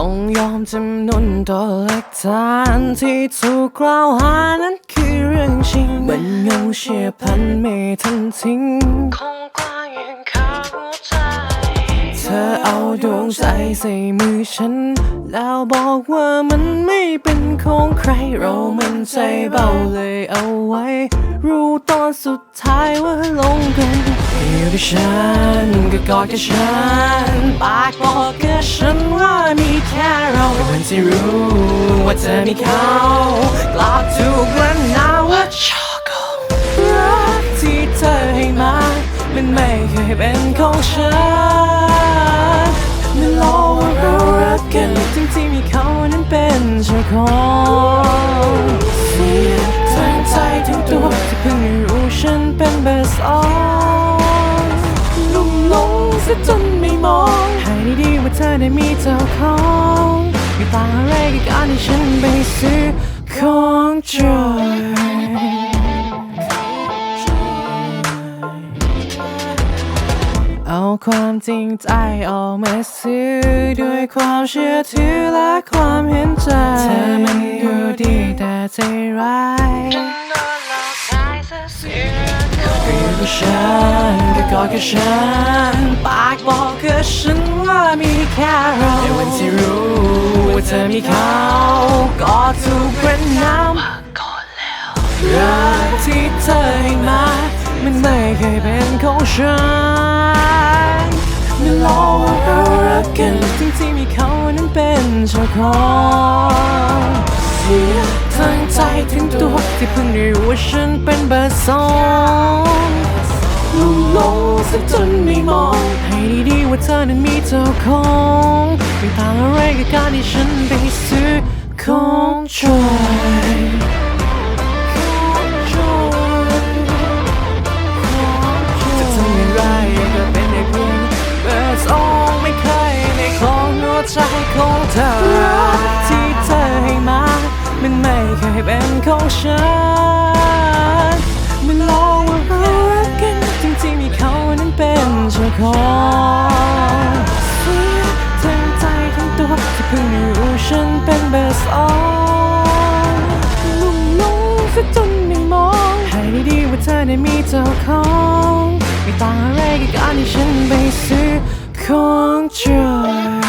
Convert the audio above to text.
้องยอมจำนนต่อหลักฐานที่ถูกกล่าวหานั้นคือเรื่องจริงมันยังเชียพันไม่ทันทิ้งคงกว้างยังขาหัวใจ เธอเอาดวงใจใส่มือฉัน แล้วบอกว่ามันไม่เป็นของใครเรามันใจเบาเลยเอาไว้ รู้ตอนสุดท้ายว่าลงกัน อยู่ที่ฉันก็กอดกับฉันปากบอกกับฉันว่ามีแค่เราแต่มันที่รู้ว่าเธอมีเขากลับถูกกระนาวว่าชอกรักที่เธอให้มามันไม่เคยเป็นของฉันมันหลอว่าเรารักกันจริงๆมีเขานั้นเป็นเจ้าของเสียทั้งใจทั้งตัวที่เพิ่งรู้ฉันเป็นเบอร์สอง ได้มีเจ้าของไม่ต่างอะไรกับการที่ฉันไปซื้อของจอยเอาความจริงใจออกมาซื้อด้วยความเชื่อถือและความเห็นใจ เธอมันดูดีแต่ใจร้าย ก็อยู่กับฉันก็กอดกับฉัน ปากบอกกับฉันว่ามีแค่เราในวันที่รู้ว่าเธอมีเขาก็ถูกกระนน้ำก่อนแล้วรักที่เธอให้มามันไม่เคยเป็นของฉันไมันหลอกว่าเรารักกันจริงๆมีเขานั้นเป็นเจ้าของเสียทั้ง ใจถึงตัวที่เพิ่งได้รู้ว่าฉันเป็นเบอร์สองลุ่มลงซะจนไม่มอง ให้ดีๆว่าเธอนั้นมีเจ้าของไม่ต่างอะไรกับการที่ฉันไปซื้อของชอย ของฉันมันลอกว่าเรารักกันจริงๆมีเขานั้นเป็นเจ้าของเสียทั้งใจทั้งตัวที่เพิ่งรู้ฉันเป็นเบอร์สองลุ่มลงซะจนไม่มองให้ดีๆว่าเธอได้มีเจ้าของไม่ต่างอะไรกับการที่ฉันไปซื้อของจอ